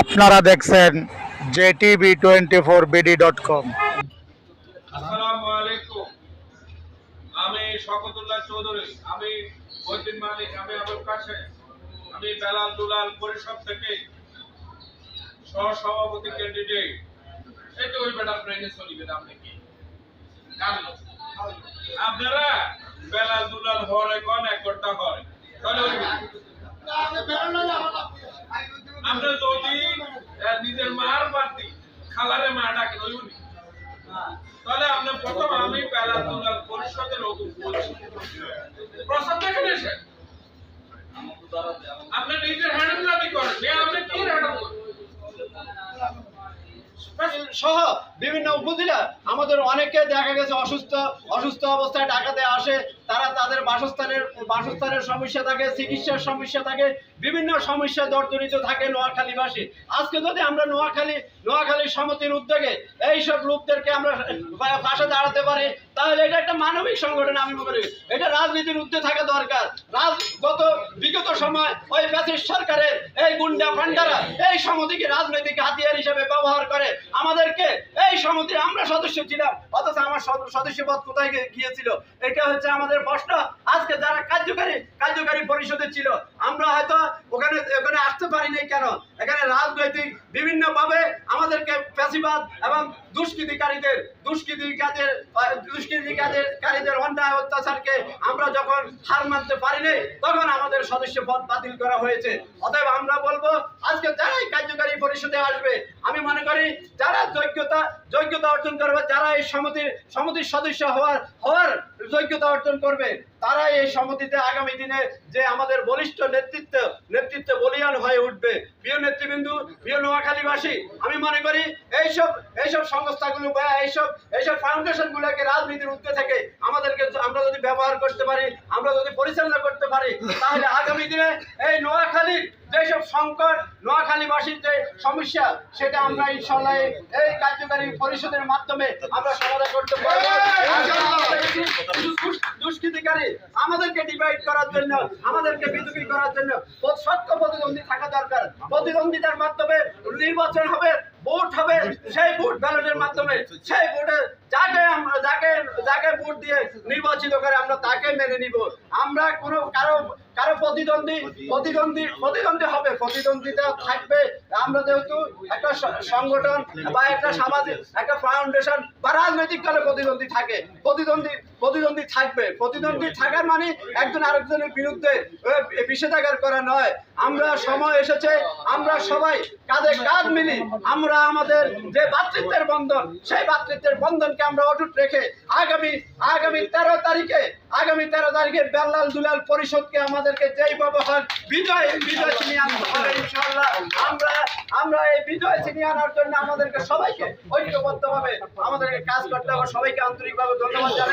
আপনারা দেখছেন JTV twenty four BD dot com আমি শকতুল্লাহ চৌধুরী। আমি মহিদ্দিন মালিক, আমি আবুল কাশে আমি বেলাল দুলাল পরিষদ থেকে সহসভাপতি ক্যান্ডিডেট এই তো ওই ম্যাডাম ব্রেনে চলিবে, আপনি কি? জানলো আপনারা বেলাল দুলাল হরে প্রস্তাব দেখেন এসে নিজের হ্যান্ডেল করেন। আপনি কি হ্যান্ডেল সহ। বিভিন্ন উপজেলা। আমাদের অনেকে দেখা গেছে অসুস্থ অসুস্থ অবস্থায় ঢাকাতে আসে। তারা তাদের বাসস্থানের বাসস্থানের সমস্যা থাকে, চিকিৎসার সমস্যা থাকে, বিভিন্ন সমস্যা জর্জরিত থাকে নোয়াখালীবাসী। আজকে যদি আমরা নোয়াখালী নোয়াখালী সমিতির উদ্যোগে এইসব লোকদেরকে আমরা পাশে দাঁড়াতে পারি, তাহলে এটা একটা মানবিক সংগঠন আমি মনে করি। এটা রাজনীতির ঊর্ধ্বে থাকা দরকার। রাজ, গত বিগত সময় ওই ব্যাসিস সরকারের এই গুন্ডা ফান্ডারা এই সমিতিকে রাজনৈতিক হাতিয়ার হিসেবে ব্যবহার করে আমাদেরকে এই সমিতির আমরা সদস্য ছিলাম অথচ আমার সদ- সদস্যপদ কোথায় গিয়েছিল? এটা হচ্ছে আমাদের প্রশ্ন। আজকে যারা কার্যকারী কার্যকারী পরিষদে ছিল আমরা হয়তো ওখানে ওখানে আসতে পারিনি কেন? এখানে রাজনৈতিক বিভিন্ন ভাবে আমাদেরকে পেশিবাদ এবং দুষ্কৃতিকারীদের আহ, দুষ্কৃতিকারীদের কারীদের অন্যায় অত্যাচারকে আমরা যখন হার মানতে পারিনি তখন আমাদের সদস্য পদ বাতিল করা হয়েছে। অতএব আমরা বলব, আজকে যারাই কার্যকারী পরিষদে আসবে, আমি মনে করি যারা যোগ্যতা যোগ্যতা অর্জন করবে, যারা এই সমিতির সমিতির সদস্য হওয়ার হওয়ার যোগ্যতা অর্জন করবে তারা এই সমিতিতে আগামী দিনে যে আমাদের বলিষ্ঠ নেতৃত্ব নেতৃত্ব বলিয়ান হয়ে উঠবে। প্রিয় নেতৃবৃন্দু, প্রিয় নোয়াখালীবাসী, আমি মনে করি এইসব এইসব সংস্থাগুলো বা এইসব এইসব ফাউন্ডেশনগুলোকে রাজনীতির উদ্যোগ থেকে আমাদেরকে আমরা যদি ব্যবহার করতে পারি, আমরা যদি পরিচালনা করতে পারি, তাহলে আগামী দিনে এই নোয়াখালীর যেসব সংকট নোয়াখালীবাসীর যে সমস্যা সেটা আমরা ইনশাল্লাহ এই- কার্যকারী পরিষদের মাধ্যমে আমরা সমাধান করতে পারব দুষ্কৃতিকারী আমাদেরকে ডিভাইড করার জন্য আমাদেরকে বিদ্রোহী করার জন্য সত্য প্রতিদ্বন্দ্বী থাকা দরকার প্রতিদ্বন্দ্বিতার মাধ্যমে নির্বাচন হবে ভোট হবে সেই ভোট ব্যালটের মাধ্যমে সেই ভোটে যাকে যাকে যাকে ভোট দিয়ে নির্বাচিত করে আমরা তাকে মেনে নিব। আমরা কোনো কারও কারও প্রতিদ্বন্দ্বী প্রতিদ্বন্দ্বী প্রতিদ্বন্দ্বী হবে। প্রতিদ্বন্দ্বিতা থাকবে। আমরা যেহেতু একটা সংগঠন বা একটা সামাজিক একটা ফাউন্ডেশন বা রাজনৈতিক দলে প্রতিদ্বন্দ্বী থাকে। প্রতিদ্বন্দ্বী প্রতিদ্বন্দ্বী থাকবে। প্রতিদ্বন্দ্বী থাকার মানে একজন আরেকজনের বিরুদ্ধে বিষেধাগার করা নয়। আমরা সময় এসেছে। আমরা সবাই কাঁধে কাঁধ মিলি আমরা আমাদের যে ভাতৃত্বের বন্ধন, সেই ভাতৃত্বের বন্ধনকে আমরা অটুট রেখে আগামী আগামী তেরো তারিখে, আগামী তেরো তারিখে বেল্লাল দুলাল পরিষদকে আমাদেরকে যেই ব্যবহার বিজয় বিজয় ছিনিয়ে আনতে হবে ইনশাল্লাহ আমরা আমরা এই বিজয় ছিনিয়ে আনার জন্য আমাদেরকে সবাইকে ঐক্যবদ্ধভাবে আমাদেরকে কাজ করতে হবে। সবাইকে আন্তরিকভাবে ধন্যবাদ জানাই।